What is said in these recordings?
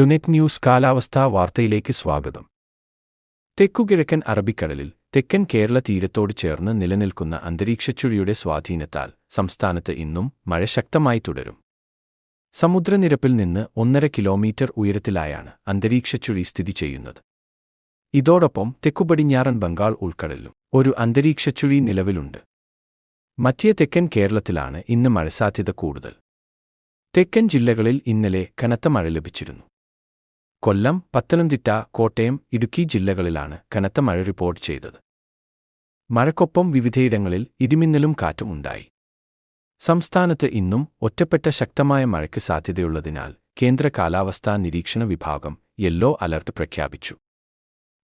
ടുനെറ്റ് news കാലാവസ്ഥാ വാർത്തയിലേക്ക് സ്വാഗതം. തെക്കുകിഴക്കൻ അറബിക്കടലിൽ തെക്കൻ കേരള തീരത്തോട് ചേർന്ന് നിലനിൽക്കുന്ന അന്തരീക്ഷച്ചുഴിയുടെ സ്വാധീനത്താൽ സംസ്ഥാനത്ത് ഇന്നും മഴ ശക്തമായി തുടരും. സമുദ്രനിരപ്പിൽ നിന്ന് ഒന്നര കിലോമീറ്റർ ഉയരത്തിലായാണ് അന്തരീക്ഷച്ചുഴി സ്ഥിതി ചെയ്യുന്നത്. ഇതോടൊപ്പം തെക്കുപടിഞ്ഞാറൻ ബംഗാൾ ഉൾക്കടലിലും ഒരു അന്തരീക്ഷച്ചുഴി നിലവിലുണ്ട്. മധ്യ തെക്കൻ കേരളത്തിലാണ് ഇന്ന് മഴസാധ്യത കൂടുതൽ. തെക്കൻ ജില്ലകളിൽ ഇന്നലെ കനത്ത മഴ ലഭിച്ചിരുന്നു. കൊല്ലം പത്തനംതിട്ട കോട്ടയം ഇടുക്കി ജില്ലകളിലാണ് കനത്ത മഴ റിപ്പോർട്ട് ചെയ്തത്. മഴക്കൊപ്പം വിവിധയിടങ്ങളിൽ ഇടിമിന്നലും കാറ്റും ഉണ്ടായി. സംസ്ഥാനത്ത് ഇന്നും ഒറ്റപ്പെട്ട ശക്തമായ മഴയ്ക്ക് സാധ്യതയുള്ളതിനാൽ കേന്ദ്ര കാലാവസ്ഥാ നിരീക്ഷണ വിഭാഗം യെല്ലോ അലർട്ട് പ്രഖ്യാപിച്ചു.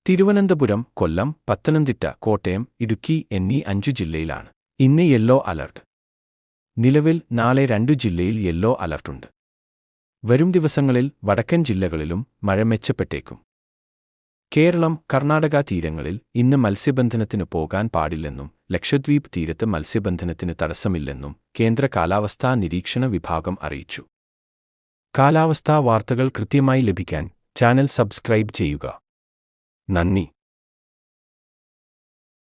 തിരുവനന്തപുരം കൊല്ലം പത്തനംതിട്ട കോട്ടയം ഇടുക്കി എന്നീ അഞ്ചു ജില്ലയിലാണ് ഇന്ന് യെല്ലോ അലർട്ട്. നിലവിൽ നാളെ രണ്ടു ജില്ലയിൽ യെല്ലോ അലർട്ടുണ്ട്. വരും ദിവസങ്ങളിൽ വടക്കൻ ജില്ലകളിലും മഴ മെച്ചപ്പെട്ടേക്കും. കേരളം കർണാടക തീരങ്ങളിൽ ഇന്ന് മത്സ്യബന്ധനത്തിന് പോകാൻ പാടില്ലെന്നും ലക്ഷദ്വീപ് തീരത്ത് മത്സ്യബന്ധനത്തിന് തടസ്സമില്ലെന്നും കേന്ദ്ര കാലാവസ്ഥാ നിരീക്ഷണ വിഭാഗം അറിയിച്ചു. കാലാവസ്ഥാ വാർത്തകൾ കൃത്യമായി ലഭിക്കാൻ ചാനൽ സബ്സ്ക്രൈബ് ചെയ്യുക. നന്ദി.